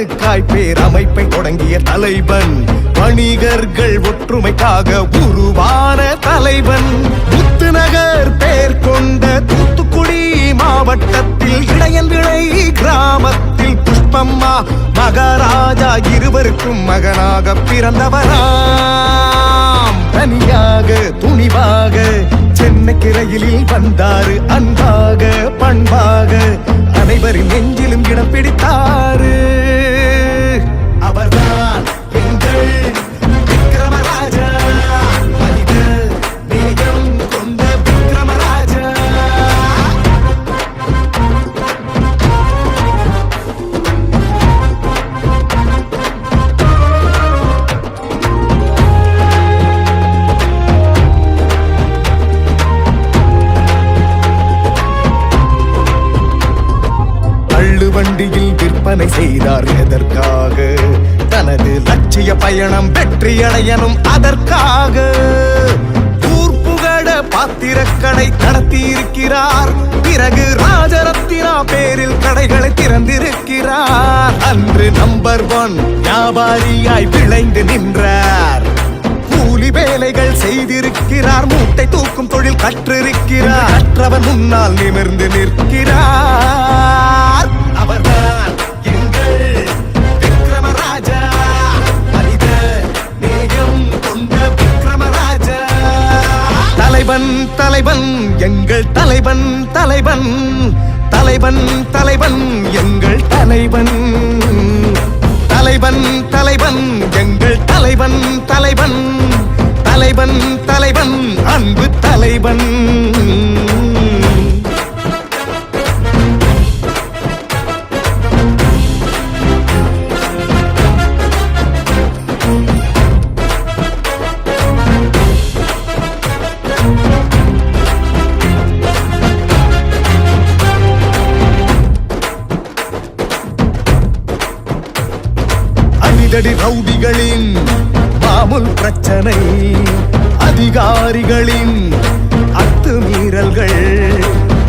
அணுக்காய் பேரமைப்பை தொடங்கிய தலைவன். வணிகர்கள் ஒற்றுமைக்காக உருவான தலைவன். முத்துநகர் பேர் கொண்ட தூத்துக்குடி மாவட்டத்தில் இடையன் கிராமத்தில் புஷ்பம்மா மகாராஜா இருவருக்கும் மகனாக பிறந்தவராம். தனியாக துணிவாக சென்னை கிரையிலில் வந்தாரு அன்பாக பண்பாக. அனைவரின் நெஞ்சிலும் இடம் பிடித்தாரு. சாதனை செய்தார் எதற்காக? தனது லட்சிய பயணம் வெற்றியடையணும் அதற்காக. ஊர் புகழ பாத்திரக்கடை நடத்தியிருக்கிறார். பிறகு ராஜரத்தினா பேரில் கடைகளை திறந்திருக்கிறார். அன்று நம்பர் ஒன் வியாபாரியாய் விளைந்து நின்றார். கூலி வேலைகள் செய்திருக்கிறார். மூட்டை தூக்கும் தொழில் கற்றிருக்கிறார். கற்றவன் முன்னால் நிமிர்ந்து நிற்கிறார். தலைவன் தலைவன் தலைவன் தலைவன் எங்கள் தலைவன். தலைவன் தலைவன் எங்கள் தலைவன் தலைவன். தலைவன் தலைவன் அன்பு தலைவன். அடிதடி ரவுடிகளின் மாமூல் பிரச்சனை அதிகாரிகளின் அத்துமீறல்கள்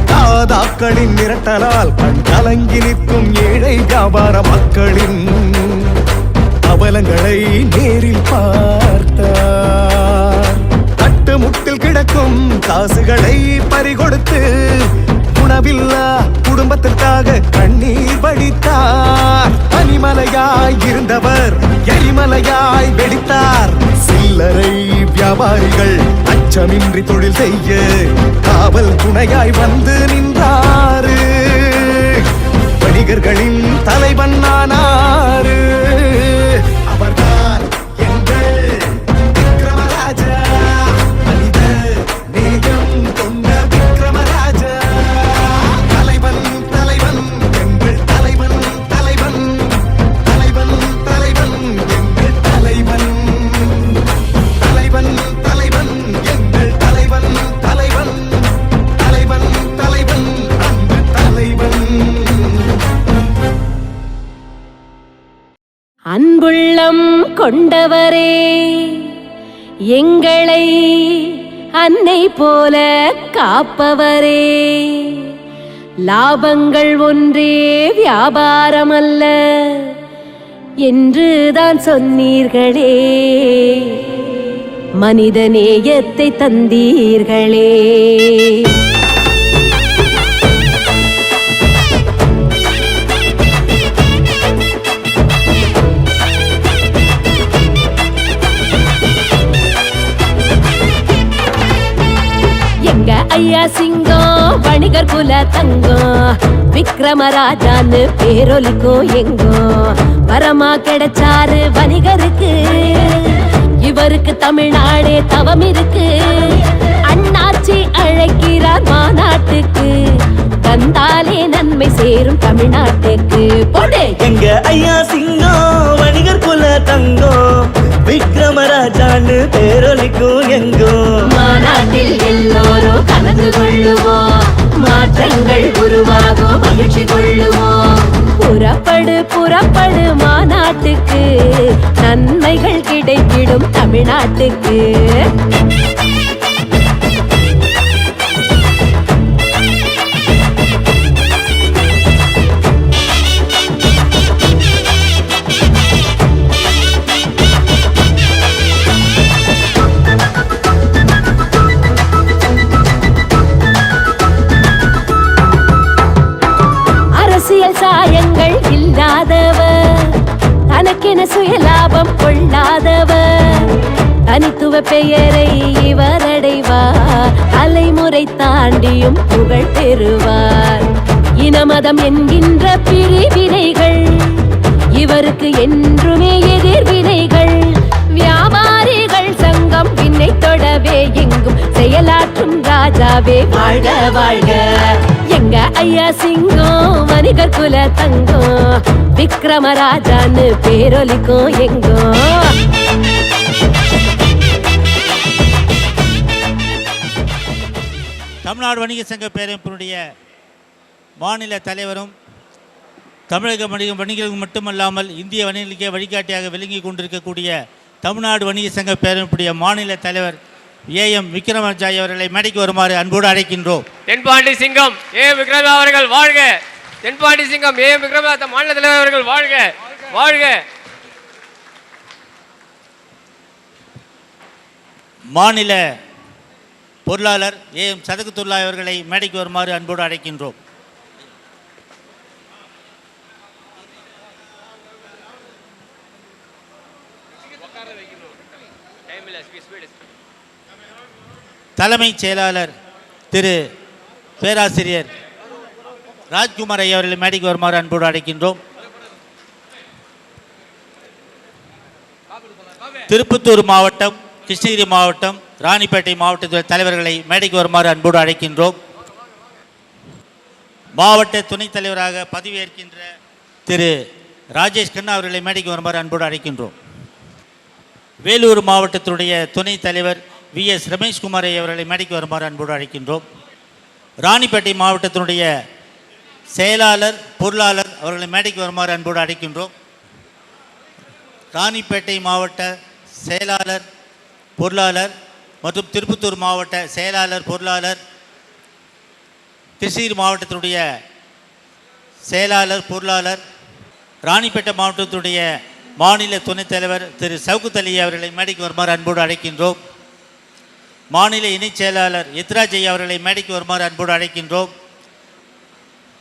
தாதாக்களின் மிரட்டலால் கண் கலங்கி நிற்கும் ஏழை வியாபார மக்களின் அவலங்களை நேரில் பார்த்தார். தட்டுமுட்டில் கிடக்கும் காசுகளை பறிகொடுத்து உணவில்லா குடும்பத்திற்காக கண்ணீர் வடித்தார். இருந்தவர் எரிமலையாய் வெடித்தார். சில்லறை வியாபாரிகள் அச்சமின்றி தொழில் செய்ய காவல் துணையாய் வந்து நின்றாரு. வணிகர்களின் தலைவன் ஆனாரு. அன்புள்ளம் கொண்டவரே எங்களை அன்னை போல காப்பவரே. லாபங்கள் ஒன்றே வியாபாரமல்ல என்று தான் சொன்னீர்களே. மனித நேயத்தை தந்தீர்களே. ஐயா சிங்கம் வணிகர் குல தங்கம் விக்ரமராஜான்னு பேரொலிக்கும் எங்கோ. வரமா கிடைச்சாரு வணிகருக்கு இவருக்கு தமிழ்நாடே தவம் இருக்கு. அண்ணாச்சி அழைக்கிறார் மாநாட்டுக்கு வந்தாலே நன்மை சேரும் தமிழ்நாட்டுக்கு. போடு. எங்க ஐயா சிங்கம் வணிகர் குல தங்கம் விக்ரமராஜான்னு பேரொலிக்கும் எங்கோ. மாநாட்டில் எல்லோரும் கலந்து கொள்ளுவோம் மாற்றங்கள் உருவாகும் மகிழ்ச்சி கொள்ளுவோம் புறப்படு புறப்படு மாநாட்டுக்கு. நன்மைகள் கிடைத்திடும் தமிழ்நாட்டுக்கு. பெயரை இவரடைவார் அலைமுறை தாண்டியும் புகழ் பெறுவார். இனமதம் என்கின்ற பிரிவினைகள் இவருக்கு என்றுமே எதிர்வினைகள் வியாபாரிகள் சங்கம் பின்னை தொடவே எங்கும் செயலாற்றும் ராஜாவே வாழ்க வாழ்க. எங்க ஐயா சிங்கம் வணிகர் குல தங்கம் விக்ரமராஜான்னு பேரொலிக்கும் எங்கோ. தமிழ்நாடு வணிக சங்க பேரமைப்பினுடைய மாநில தலைவரும் தமிழக வணிக வணிகர்களுக்கு மட்டுமல்லாமல் இந்திய வணிகர்களுக்கே வழிகாட்டியாக விளங்கி கொண்டிருக்கக்கூடிய தமிழ்நாடு வணிக சங்க பேரமைப்புடைய மாநில தலைவர் ஏஎம் விக்ரமராஜாய் அவர்களை மேடைக்கு வருமாறு அன்போடு அழைக்கின்றோம். தென்பாண்டி சிங்கம் ஏ விக்ரமா அவர்கள் வாழ்க. தென்பாண்டி சிங்கம் ஏ விக்ரமா மாநில தலைவர் அவர்கள் வாழ்க. வாழ்க. மாநில பொருளாளர் ஏஎம் சதகத்துல்லா அவர்களை மேடைக்கு வருமாறு அன்போடு அழைக்கின்றோம். தலைமைச் செயலாளர் திரு பேராசிரியர் ராஜ்குமார் ஐயா அவர்களை மேடைக்கு வருமாறு அன்போடு அழைக்கின்றோம். திருப்பத்தூர் மாவட்டம் கிருஷ்ணகிரி மாவட்டம் ராணிப்பேட்டை மாவட்டத்தில் தலைவர்களை மேடைக்கு வருமாறு அன்போடு அழைக்கின்றோம். மாவட்ட துணைத் தலைவராக பதவியேற்கின்ற திரு ராஜேஷ் கண்ணா அவர்களை மேடைக்கு வருமாறு அன்போடு அழைக்கின்றோம். வேலூர் மாவட்டத்தினுடைய துணைத் தலைவர் வி எஸ் ரமேஷ்குமாரை அவர்களை மேடைக்கு வருமாறு அன்போடு அழைக்கின்றோம். ராணிப்பேட்டை மாவட்டத்தினுடைய செயலாளர் பொருளாளர் அவர்களை மேடைக்கு வருமாறு அன்போடு அழைக்கின்றோம். ராணிப்பேட்டை மாவட்ட செயலாளர் பொருளாளர் மற்றும் திருப்பத்தூர் மாவட்ட செயலாளர் பொருளாளர் கிருஷ்ணகிரி மாவட்டத்தினுடைய செயலாளர் பொருளாளர் ராணிப்பேட்டை மாவட்டத்தினுடைய மாநில துணைத் தலைவர் திரு சவுகுத் அலி அவர்களை மேடைக்கு வருமாறு அன்போடு அழைக்கின்றோம். மாநில இணைச் செயலாளர் எத்ராஜ் அவர்களை மேடைக்கு வருமாறு அன்போடு அழைக்கின்றோம்.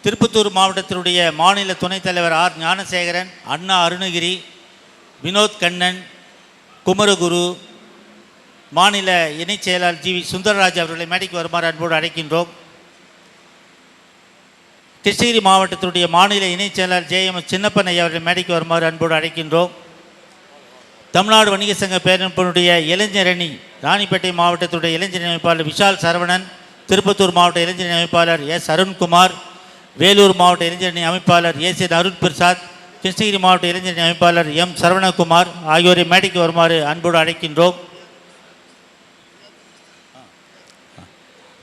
திருப்பத்தூர் மாவட்டத்தினுடைய மாநில துணைத் தலைவர் ஆர் ஞானசேகரன் அண்ணா அருணகிரி வினோத் கண்ணன் குமரகுரு மாநில இணைச் செயலாளர் ஜி வி சுந்தரராஜ் அவர்களை மேடைக்கு வருமாறு அன்போடு அழைக்கின்றோம். கிருஷ்ணகிரி மாவட்டத்தினுடைய மாநில இணைச் செயலாளர் ஜே எம் சின்னப்பன் ஐயா அவர்களை மேடைக்கு வருமாறு அன்போடு அழைக்கின்றோம். தமிழ்நாடு வணிக சங்க பேரமைப்பினுடைய இளைஞர் அணி ராணிப்பேட்டை மாவட்டத்துடைய இளைஞர் அமைப்பாளர் விஷால் சரவணன் திருப்பத்தூர் மாவட்ட இளைஞர் அமைப்பாளர் எஸ் அருண்குமார் வேலூர் மாவட்ட இளைஞர் அணி அமைப்பாளர் எஸ் என் அருண் பிரசாத் கிருஷ்ணகிரி மாவட்ட இளைஞர் அமைப்பாளர் எம் சரவணகுமார் ஆகியோரை மேடைக்கு வருமாறு அன்போடு அழைக்கின்றோம்.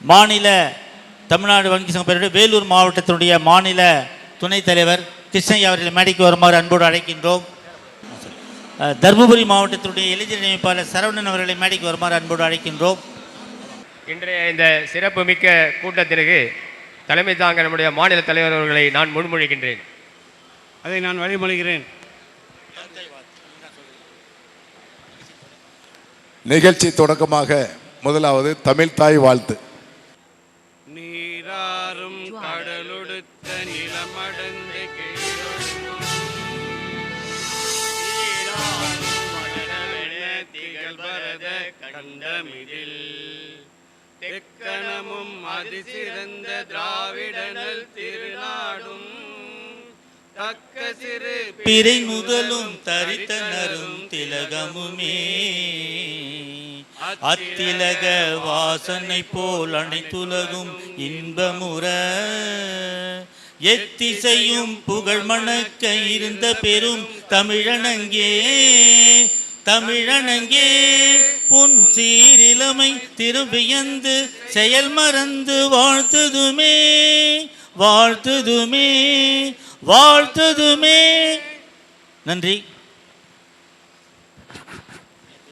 மாநில தமிழ்நாடு வங்கி சங்க பேருடைய வேலூர் மாவட்டத்தினுடைய மாநில துணைத் தலைவர் கிருஷ்ணய்யா அவர்களை மேடைக்கு வருமாறு அன்போடு அழைக்கின்றோம். தருமபுரி மாவட்டத்தினுடைய இளைஞர் அமைப்பாளர் சரவணன் அவர்களை மேடைக்கு வருமாறு அன்போடு அழைக்கின்றோம். இன்றைய இந்த சிறப்பு மிக்க கூட்டத்திற்கு தலைமை தாங்க நம்முடைய மாநில தலைவர் அவர்களை நான் முன்மொழிகின்றேன். அதை நான் வழிமொழிகிறேன். நிகழ்ச்சி தொடக்கமாக முதலாவது தமிழ் தாய் வாழ்த்து. தெக்கணமும் அதிசிறந்த திராவிடனல் திருநாடும். தக்க சிறு பிறை முதலும் தரித்தனரும் திலகமுமே. அத்திலக வாசனை போல் அனைத்துலகும் இன்பமுற. எத்திசையும் புகழ் மணக்க இருந்த பெரும் தமிழனங்கே. தமிழனங்கே உன் சீரிலமை திரும்பியந்து செயல் மறந்து வாழ்த்துதுமே வாழ்த்துதுமே வாழ்த்துதுமே. நன்றி.